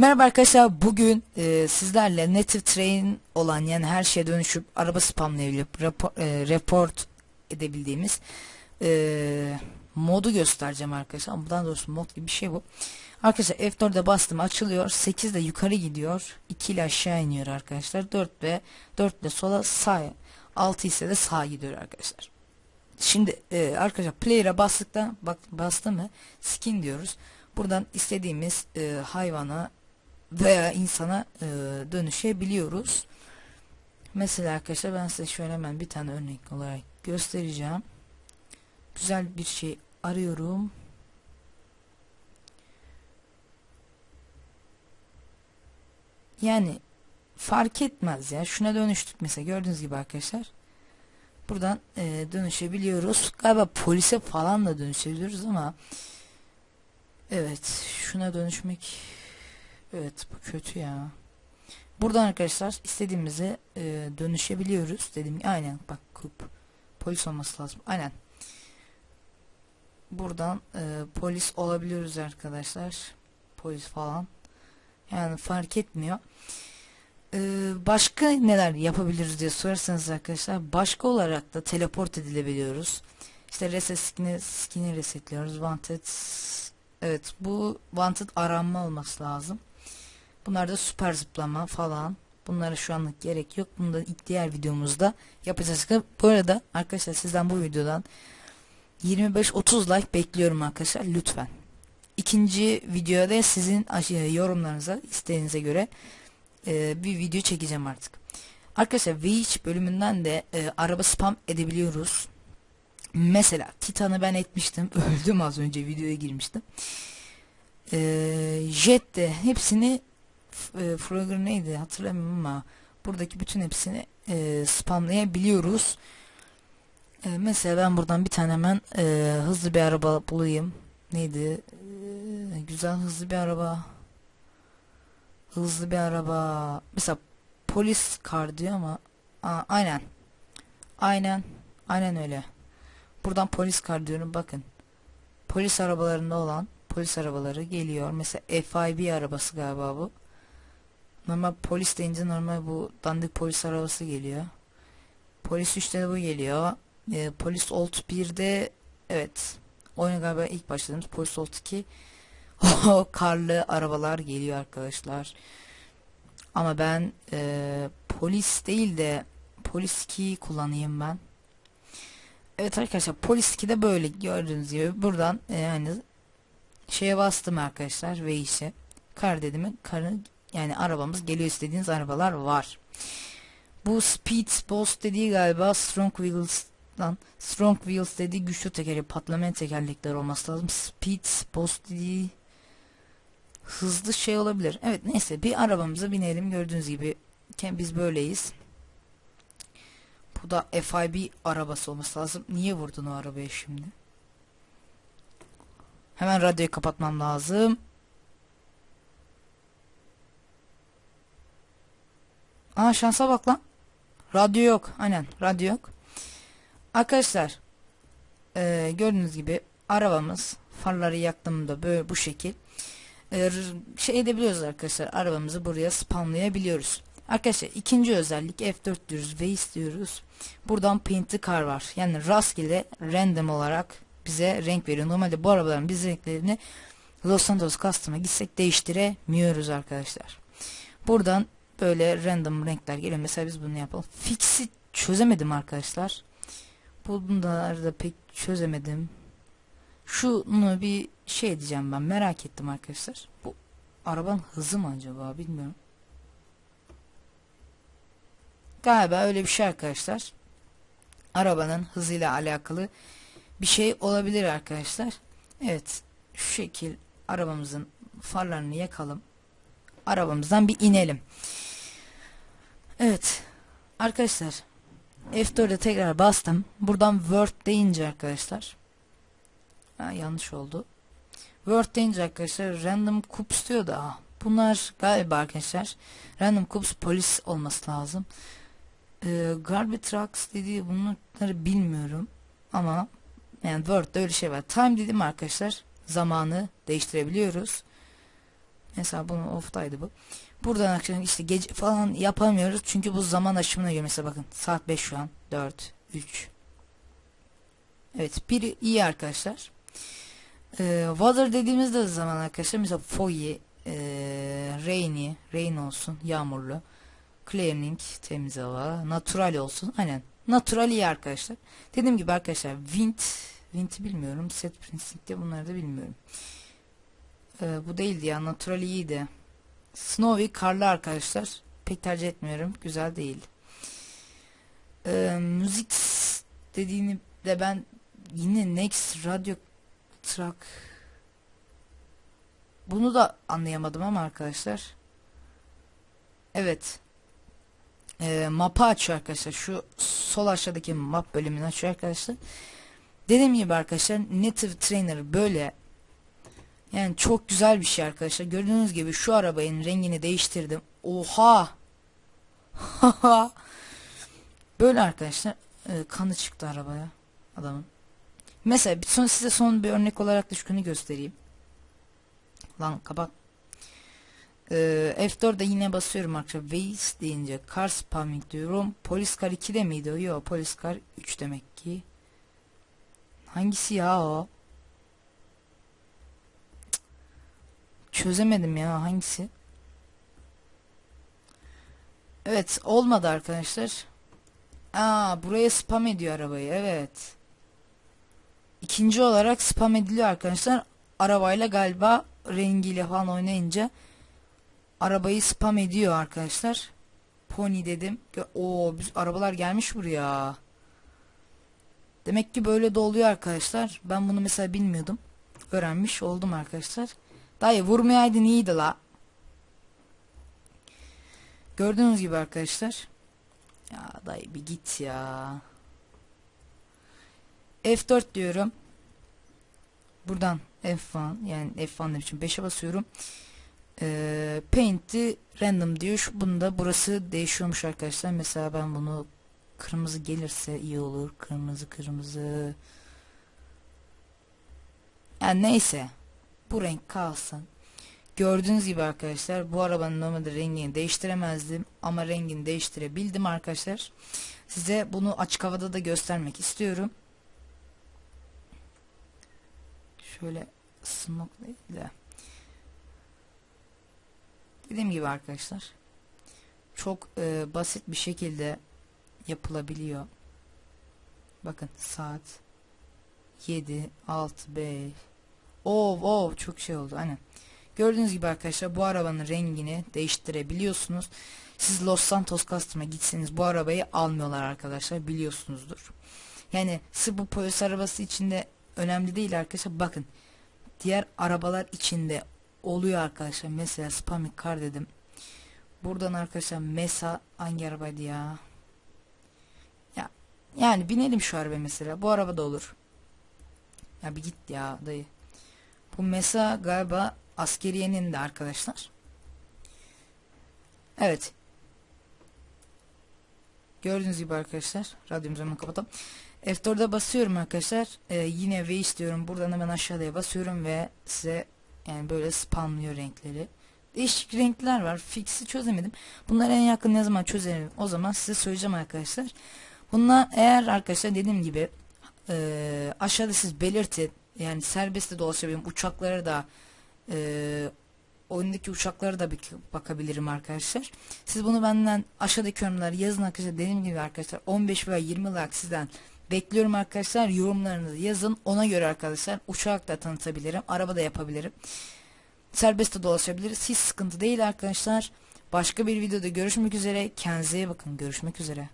Merhaba arkadaşlar bugün e, sizlerle native train olan yani her şeye dönüşüp araba spamlayabilip rapor, e, report edebildiğimiz e, modu göstereceğim arkadaşlar. Daha doğrusu mod gibi bir şey bu. Arkadaşlar F4'e bastım açılıyor. 8 de yukarı gidiyor. 2 ile aşağı iniyor arkadaşlar. 4 ve 4 ile sola sağ. 6 ise de sağa gidiyor arkadaşlar. Şimdi e, arkadaşlar player'a bastıktan bak bastı mı skin diyoruz. Buradan istediğimiz e, hayvana veya insana e, dönüşebiliyoruz. Mesela arkadaşlar ben size şöyle hemen bir tane örnek olarak göstereceğim. Güzel bir şey arıyorum. Yani fark etmez ya. Şuna dönüştük mesela gördüğünüz gibi arkadaşlar. Buradan e, dönüşebiliyoruz. Galiba polise falan da dönüşebiliyoruz ama evet şuna dönüşmek Evet bu kötü ya. Buradan arkadaşlar istediğimize e, dönüşebiliyoruz. Dedim aynen bak kup polis olması lazım. Aynen. Buradan e, polis olabiliyoruz arkadaşlar. Polis falan. Yani fark etmiyor. Ee, başka neler yapabiliriz diye sorarsanız arkadaşlar başka olarak da teleport edilebiliyoruz. İşte reset skin'i skin'i resetliyoruz. Wanted evet bu wanted aranma olması lazım. Bunlar da süper zıplama falan. Bunlara şu anlık gerek yok. Bunu da ilk diğer videomuzda yapacağız. Bu arada arkadaşlar sizden bu videodan 25-30 like bekliyorum arkadaşlar lütfen. İkinci videoda sizin yorumlarınıza isteğinize göre e, bir video çekeceğim artık. Arkadaşlar V3 bölümünden de e, araba spam edebiliyoruz. Mesela Titan'ı ben etmiştim. Öldüm az önce videoya girmiştim. E, Jet de hepsini e, Frogger neydi hatırlamıyorum ama buradaki bütün hepsini e, spamlayabiliyoruz. E, mesela ben buradan bir tane hemen e, hızlı bir araba bulayım. Neydi? E, güzel hızlı bir araba. Hızlı bir araba. Mesela polis kar diyor ama Aa, aynen. Aynen. Aynen öyle. Buradan polis kar diyorum bakın. Polis arabalarında olan polis arabaları geliyor. Mesela FIB arabası galiba bu. Normal polis deyince normal bu dandik polis arabası geliyor. Polis 3'te de bu geliyor. Ee, polis Old 1'de evet. Oyuna galiba ilk başladığımız polis Old 2 o karlı arabalar geliyor arkadaşlar. Ama ben e, polis değil de polis 2'yi kullanayım ben. Evet arkadaşlar polis 2'de böyle gördüğünüz gibi buradan e, yani şeye bastım arkadaşlar ve işe kar dedim karın yani arabamız geliyor istediğiniz arabalar var. Bu Speed Boss dediği galiba Strong Wheels'dan Strong Wheels dediği güçlü tekeri patlamayan tekerlekler olması lazım. Speed Boss dediği hızlı şey olabilir. Evet neyse bir arabamıza binelim gördüğünüz gibi biz böyleyiz. Bu da FIB arabası olması lazım. Niye vurdun o arabaya şimdi? Hemen radyoyu kapatmam lazım. Aa şansa bak lan. Radyo yok. Aynen radyo yok. Arkadaşlar e, gördüğünüz gibi arabamız farları yaktığımda böyle bu şekil e, şey edebiliyoruz arkadaşlar. Arabamızı buraya spamlayabiliyoruz. Arkadaşlar ikinci özellik F4 diyoruz ve istiyoruz. Buradan paint car var. Yani rastgele random olarak bize renk veriyor. Normalde bu arabaların biz renklerini Los Santos Custom'a gitsek değiştiremiyoruz arkadaşlar. Buradan böyle random renkler geliyor. Mesela biz bunu yapalım. Fix'i çözemedim arkadaşlar. Bunları da pek çözemedim. Şunu bir şey diyeceğim ben merak ettim arkadaşlar. Bu arabanın hızı mı acaba bilmiyorum. Galiba öyle bir şey arkadaşlar. Arabanın hızıyla alakalı bir şey olabilir arkadaşlar. Evet şu şekil arabamızın farlarını yakalım. Arabamızdan bir inelim. Evet. Arkadaşlar. F4'e tekrar bastım. Buradan Word deyince arkadaşlar. Ha, yanlış oldu. Word deyince arkadaşlar random cups diyor da bunlar galiba arkadaşlar random cups polis olması lazım. Ee, garbage trucks dediği bunları bilmiyorum ama yani Word'da öyle şey var. Time dedim arkadaşlar zamanı değiştirebiliyoruz. Mesela bunun off'taydı bu. Buradan akşam işte gece falan yapamıyoruz. Çünkü bu zaman aşımına göre mesela bakın saat 5 şu an. 4, 3. Evet biri iyi arkadaşlar. Ee, weather dediğimizde zaman arkadaşlar mesela foggy, ee, rainy, rain olsun, yağmurlu. Clearing, temiz hava. Natural olsun. Aynen. Natural iyi arkadaşlar. Dediğim gibi arkadaşlar wind, wind'i bilmiyorum. Set principle bunları da bilmiyorum. Ee, bu değildi ya. Natural iyiydi. Snowy karlı arkadaşlar. Pek tercih etmiyorum. Güzel değil. Ee, müzik dediğini de ben yine Next Radio Track bunu da anlayamadım ama arkadaşlar. Evet. Ee, map'ı açıyor arkadaşlar. Şu sol aşağıdaki map bölümünü açıyor arkadaşlar. Dediğim gibi arkadaşlar Native Trainer böyle yani çok güzel bir şey arkadaşlar. Gördüğünüz gibi şu arabanın rengini değiştirdim. Oha! Böyle arkadaşlar e, kanı çıktı arabaya adamın. Mesela bir son size son bir örnek olarak da şunu göstereyim. Lan kapat. Ee, F4'de yine basıyorum arkadaşlar. Waze deyince car spamming diyorum. Polis car 2'de miydi o? Yok polis car 3 demek ki. Hangisi ya o? Çözemedim ya hangisi? Evet olmadı arkadaşlar. Aa buraya spam ediyor arabayı evet. İkinci olarak spam ediliyor arkadaşlar. Arabayla galiba rengiyle falan oynayınca arabayı spam ediyor arkadaşlar. Pony dedim. O biz arabalar gelmiş buraya. Demek ki böyle de oluyor arkadaşlar. Ben bunu mesela bilmiyordum. Öğrenmiş oldum arkadaşlar. Dayı vurmayaydın iyiydi la. Gördüğünüz gibi arkadaşlar. Ya dayı bir git ya. F4 diyorum. Buradan F1 yani F1 demişim 5'e basıyorum. Ee, Paint'i random diyor. Şu, bunda burası değişiyormuş arkadaşlar. Mesela ben bunu kırmızı gelirse iyi olur. Kırmızı kırmızı. Yani neyse. Bu renk kalsın. Gördüğünüz gibi arkadaşlar bu arabanın normalde rengini değiştiremezdim ama rengini değiştirebildim arkadaşlar. Size bunu açık havada da göstermek istiyorum. Şöyle smoke değil de. Dediğim gibi arkadaşlar. Çok e, basit bir şekilde yapılabiliyor. Bakın saat 7, 6, 5. Oo, oo çok şey oldu. Aynen. Gördüğünüz gibi arkadaşlar bu arabanın rengini değiştirebiliyorsunuz. Siz Los Santos Custom'a gitseniz bu arabayı almıyorlar arkadaşlar biliyorsunuzdur. Yani sırf bu polis arabası içinde önemli değil arkadaşlar. Bakın diğer arabalar içinde oluyor arkadaşlar. Mesela Spamic Car dedim. Buradan arkadaşlar Mesa hangi arabaydı ya? Ya yani binelim şu araba mesela. Bu araba da olur. Ya bir git ya dayı. Bu Mesa galiba askeriyenin de arkadaşlar. Evet. Gördüğünüz gibi arkadaşlar. Radyomuzu hemen kapatalım. F4'e basıyorum arkadaşlar. Ee, yine V istiyorum. Buradan hemen aşağıya basıyorum ve size yani böyle spamlıyor renkleri. Değişik renkler var. Fix'i çözemedim. Bunları en yakın ne zaman çözerim o zaman size söyleyeceğim arkadaşlar. Bunlar eğer arkadaşlar dediğim gibi e, aşağıda siz belirtin. Yani serbest de dolaşabilirim. Uçaklara da e, oyundaki uçaklara da bir bakabilirim arkadaşlar. Siz bunu benden aşağıdaki yorumlar yazın arkadaşlar. Dediğim gibi arkadaşlar 15 veya 20 like sizden bekliyorum arkadaşlar. Yorumlarınızı yazın. Ona göre arkadaşlar uçak da tanıtabilirim. Araba da yapabilirim. Serbest de dolaşabiliriz. Hiç sıkıntı değil arkadaşlar. Başka bir videoda görüşmek üzere. Kendinize bakın. Görüşmek üzere.